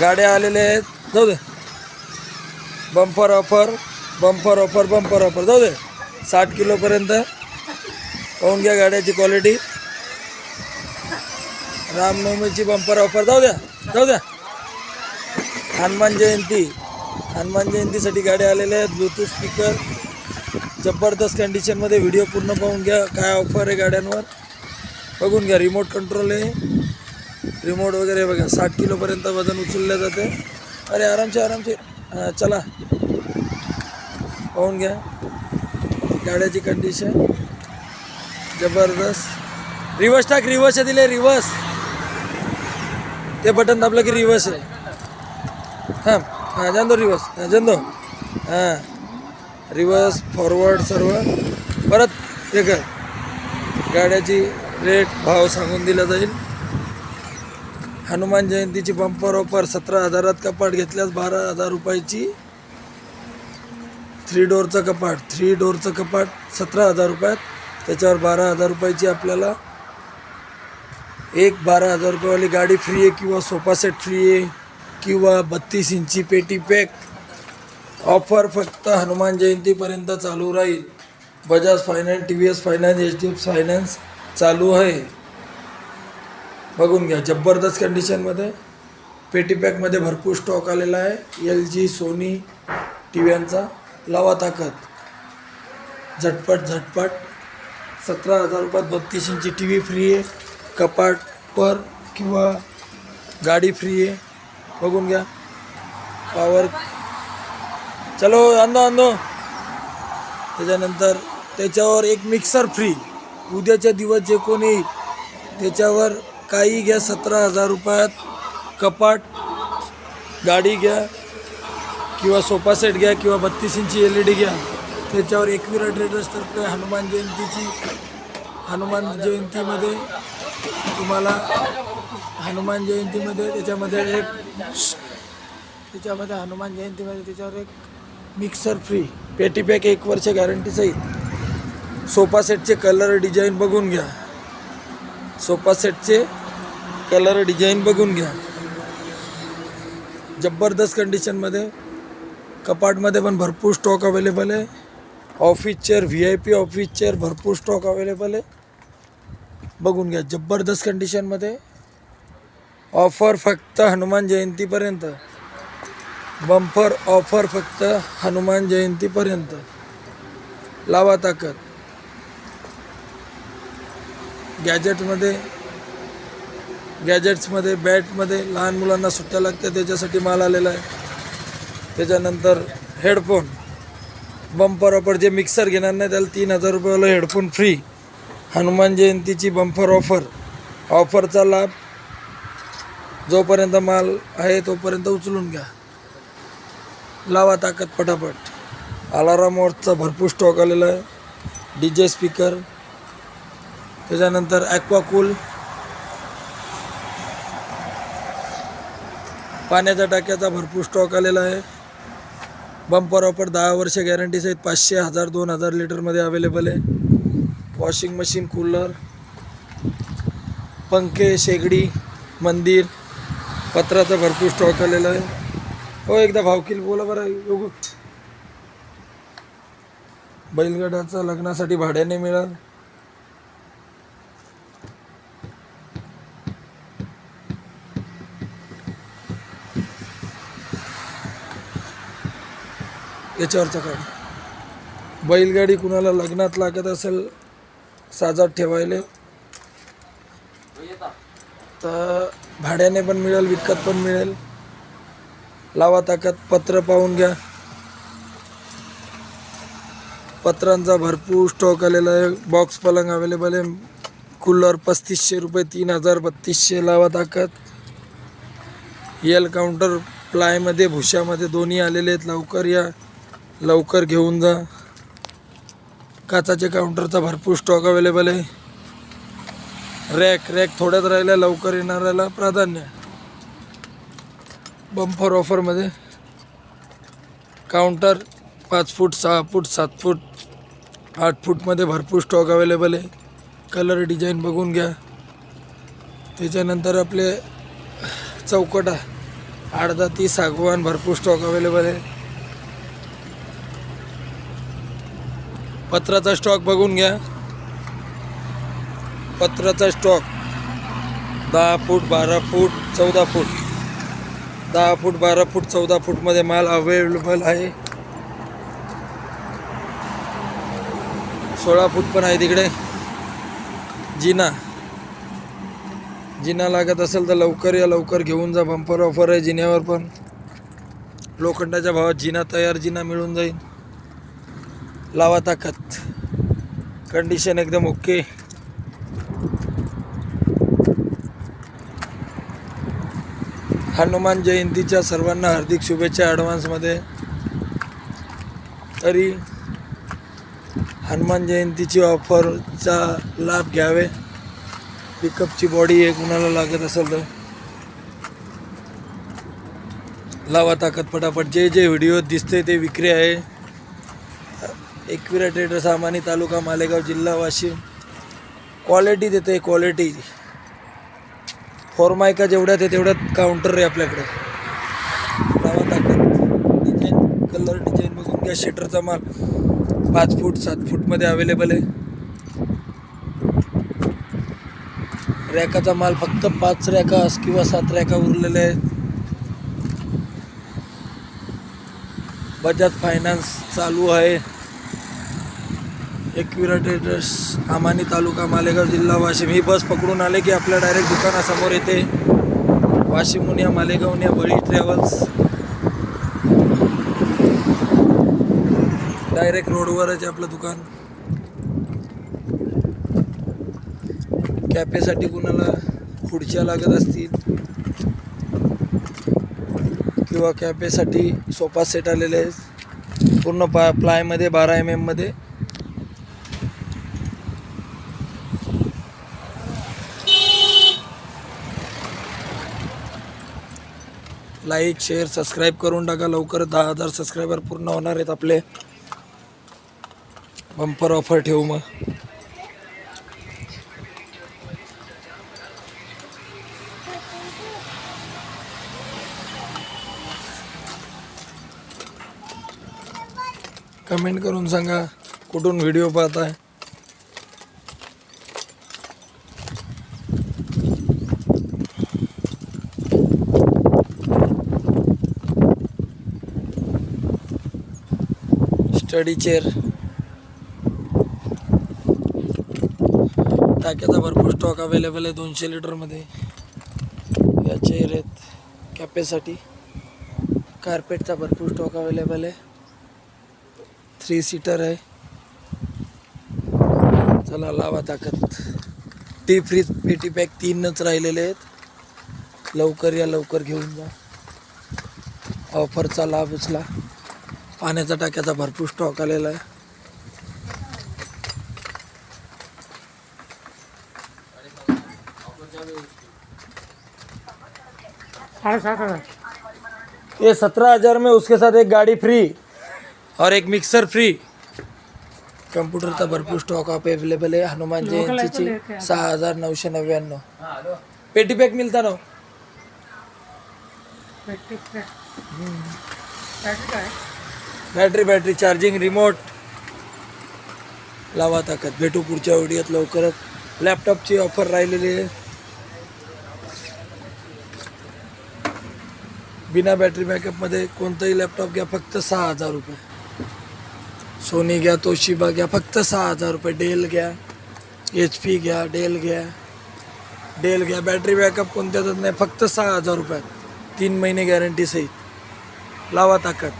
गाड्या आलेल्या आहेत. जाऊ दे. Bumper offer bumper offer bumper offer जाऊ दे. साठ किलोपर्यंत पाहून घ्या गाड्याची क्वालिटी रामनवमीची बंपर ऑफर जाऊ द्या. जाऊ द्या. हनुमान जयंती. हनुमान जयंतीसाठी गाड्या आलेल्या आहेत. ब्लूटूथ स्पीकर जबरदस्त कंडिशनमध्ये व्हिडिओ पूर्ण पाहून घ्या. काय ऑफर आहे गाड्यांवर. बघून घ्या. रिमोट कंट्रोल आहे. रिमोट वगैरे बघा. साठ किलोपर्यंत वजन उचललं जाते. अरे आरामचे आरामचे हां चला. पाहून घ्या. गाड्याची कंडिशन जबरदस्त. रिवर्स टाक रिवर्स दिले रिवर्स ते बटन दाबलं की रिवर्स आहे. हां हां जाण दो रिवर्स हां जान दो. हां. रिवर्स फॉरवर्ड सर्व. परत हे कर. गाड्याची रेट भाव सांगून दिला जाईल. हनुमान जयंतीची बंपर ऑफर सतरा हजारात कपाट घेतल्यास बारा हजार रुपयाची थ्री डोअरचं कपाट. थ्री डोअरचं कपाट सतरा हजार रुपयात. त्याच्यावर बारा हजार रुपयाची आपल्याला एक बारा हजार रुपयेवाली गाडी फ्री आहे किंवा सोफा सेट फ्री आहे किंवा बत्तीस इंची पेटी पॅक ऑफर फक्त हनुमान जयंतीपर्यंत चालू राहील. Bajaj finance T V S finance H D F finance चालू आहे. बघून घ्या. जबरदस्त कंडिशनमध्ये पेटी पॅकमध्ये भरपूर स्टॉक आलेला आहे. एल जी सोनी टी व्ह्यांचा लावा ताकद. झटपट झटपट. सतरा हजार रुपयात बत्तीस इंची टी व्ही फ्री आहे कपाटवर किंवा गाडी फ्री आहे. बघून घ्या. पॉवर चलो आणतो आणतो. त्याच्यानंतर त्याच्यावर एक मिक्सर फ्री उद्याच्या दिवस जे कोणी येईल त्याच्यावर काही घ्या सतरा हजार रुपयात. कपाट गाडी घ्या किंवा सोफा सेट घ्या किंवा बत्तीस इंची एल ई डी घ्या. त्याच्यावर एकविरा ट्रेडर्सतर्फे हनुमान जयंतीची हनुमान जयंतीमध्ये तुम्हाला हनुमान जयंतीमध्ये त्याच्यामध्ये एक त्याच्यामध्ये हनुमान जयंतीमध्ये त्याच्यावर एक मिक्सर फ्री पेटी पॅक एक वर्ष गॅरंटीसहित सोफा सेटचे कलर डिझाईन बघून घ्या. सोफा सेटचे कलर डिझाईन बघून घ्या. जबरदस्त कंडिशनमध्ये कपाटमध्ये पण भरपूर स्टॉक अवेलेबल आहे. Office chair V I P office chair भरपूर स्टॉक अवेलेबल आहे. बघून घ्या जबरदस्त कंडिशनमध्ये ऑफर फक्त हनुमान जयंतीपर्यंत बंपर ऑफर फक्त हनुमान जयंतीपर्यंत लावा ताकद. गॅजेटमध्ये गॅजेट्समध्ये बॅटमध्ये लहान मुलांना सुट्ट्या लागत्या त्याच्यासाठी माल आलेला आहे. त्याच्यानंतर हेडफोन बंपर ऑफर जे मिक्सर घेणार नाही त्याला तीन हजार रुपयाला हेडफोन फ्री. हनुमान जयंतीची बंपर ऑफर. ऑफरचा लाभ जोपर्यंत माल आहे तोपर्यंत उचलून घ्या. लावा ताकद पटापट. अलाराम वॉचचा भरपूर स्टॉक आलेला आहे. डी जे स्पीकर त्याच्यानंतर ॲक्वाकूल पाण्याच्या टाक्याचा भरपूर स्टॉक आलेला आहे. बंपर ऑफर दहा वर्ष गॅरंटीसहित पाचशे हजार दोन हजार लिटरमध्ये अवेलेबल आहे. वॉशिंग मशीन कूलर पंखे शेगडी मंदिर पत्राचा भरपूर स्टॉक आलेला आहे. हो एकदा भावकील बोला बरं योग. बैलगाड्याचा लग्नासाठी भाड्याने मिळालं. याच्यावरचा काढ बैलगाडी कुणाला लग्नात लागत असेल साजात ठेवायला तर भाड्याने पण मिळेल विकत पण मिळेल. लावा ताकद पत्र पाहून घ्या. पत्रांचा भरपूर स्टॉक आलेला आहे. बॉक्स पलंग अवेलेबल आहे. कूलर पस्तीसशे रुपये तीन हजार बत्तीसशे लावा ताकद. येल काउंटर प्लायमध्ये भुशामध्ये दोन्ही आलेले आहेत. लवकर या. लवकर घेऊन जा. काचाच्या काउंटरचा भरपूर स्टॉक अवेलेबल आहे. रॅक रॅक थोड्यात राहिल्या लवकर येणाऱ्याला प्राधान्य. बंफर ऑफरमध्ये काउंटर पाच फूट सहा फूट सात फूट आठ फूटमध्ये भरपूर स्टॉक अवेलेबल आहे. कलर डिझाईन बघून घ्या. त्याच्यानंतर आपले चौकटा. अर्धा ती सागवान भरपूर स्टॉक अवेलेबल आहे. पत्राचा स्टॉक बघून घ्या. पत्राचा स्टॉक दहा फूट बारा फूट चौदा फूट. दहा फूट बारा फूट चौदा फूटमध्ये माल अवेलेबल आहे. सोळा फूट पण आहे तिकडे. जिना. जिना लागत असेल तर लवकर या लवकर घेऊन जा. बंपर ऑफर आहे जिन्यावर पण. लोखंडाच्या भावात जिना तयार जिना मिळून जाईल. लावा ताकद कंडिशन एकदम ओके हनुमान जयंतीच्या सर्वांना हार्दिक शुभेच्छा ॲडव्हान्समध्ये तरी हनुमान जयंतीची ऑफरचा लाभ घ्यावे. पिकअपची बॉडी एक कुणाला लागत असेल तर. लावा ताकद पटापट. जे जे व्हिडिओ दिसते ते विक्री आहे. एकविरा ट्रेडर सामानी तालुका मालेगाव जिल्हा वाशिम. क्वालिटी देते क्वालिटी फॉर्मायका जेवढ्यात आहे तेवढ्यात काउंटर आहे आपल्याकडे. लावा ताकद. डिझाईन कलर डिझाईन बघून घ्या शेटरचा माल. पाच फूट सात फूटमध्ये अवेलेबल आहे. रॅकाचा माल फक्त पाच रॅका किंवा सात रॅका उरलेले आहेत. बजाज फायनान्स चालू आहे. एकविरा ट्रेडर्स आमानी तालुका मालेगाव जिल्हा वाशिम. ही बस पकडून आले की आपल्या डायरेक्ट दुकानासमोर येते. वाशिमहून या मालेगावहून या बळी ट्रॅव्हल्स डायरेक्ट रोडवरच आहे आपलं दुकान. कॅफेसाठी कुणाला खुर्च्या लागत असतील किंवा कॅफेसाठी सोफा सेट आलेले आहेत. पूर्ण पा प्लायमध्ये बारा एम एममध्ये लाईक शेअर सबस्क्राईब करून टाका. लवकर दहा हजार सबस्क्रायबर पूर्ण होणार आहेत आपले. बंपर ऑफर ठेवू मग. कमेंट करून सांगा कुठून व्हिडिओ पाहताय. Study chair. टाक्याचा भरपूर स्टॉक अवेलेबल आहे दोनशे लिटरमध्ये या चेअर आहेत. कॅपेसाठी कार्पेटचा भरपूर स्टॉक अवेलेबल आहे. थ्री सीटर आहे. चला लावा ताकद. टी फ्रीज पेटी पॅक तीनच राहिलेले आहेत. लवकर या लवकर घेऊन जा. ऑफरचा लाभ उचला. पाण्याचा टाक्याचा भरपूर स्टॉक आलेला आहे. ये सत्रह हजार में उसके साथ एक गाड़ी फ्री और एक मिक्सर फ्री कम्प्युटरचा भरपूर स्टॉक आप अवेलेबल आहे हनुमान जयंतीची सहा हजार नऊशे नव्याण्णव. पेटी पॅक मिळता ना battery battery battery charging remote. लावा ताकद. भेटू पुढच्या व्हिडिओत लवकरच. लॅपटॉपची ऑफर राहिलेली आहे. बिना बॅटरी बॅकअपमध्ये कोणताही लॅपटॉप घ्या फक्त सहा हजार रुपये. सोनी घ्या तोशिबा घ्या फक्त सहा हजार रुपये. डेल घ्या एच पी घ्या डेल घ्या डेल घ्या. बॅटरी बॅकअप कोणत्याच नाही फक्त सहा हजार रुपयात. तीन महिने गॅरंटी सहित. लावा ताकद.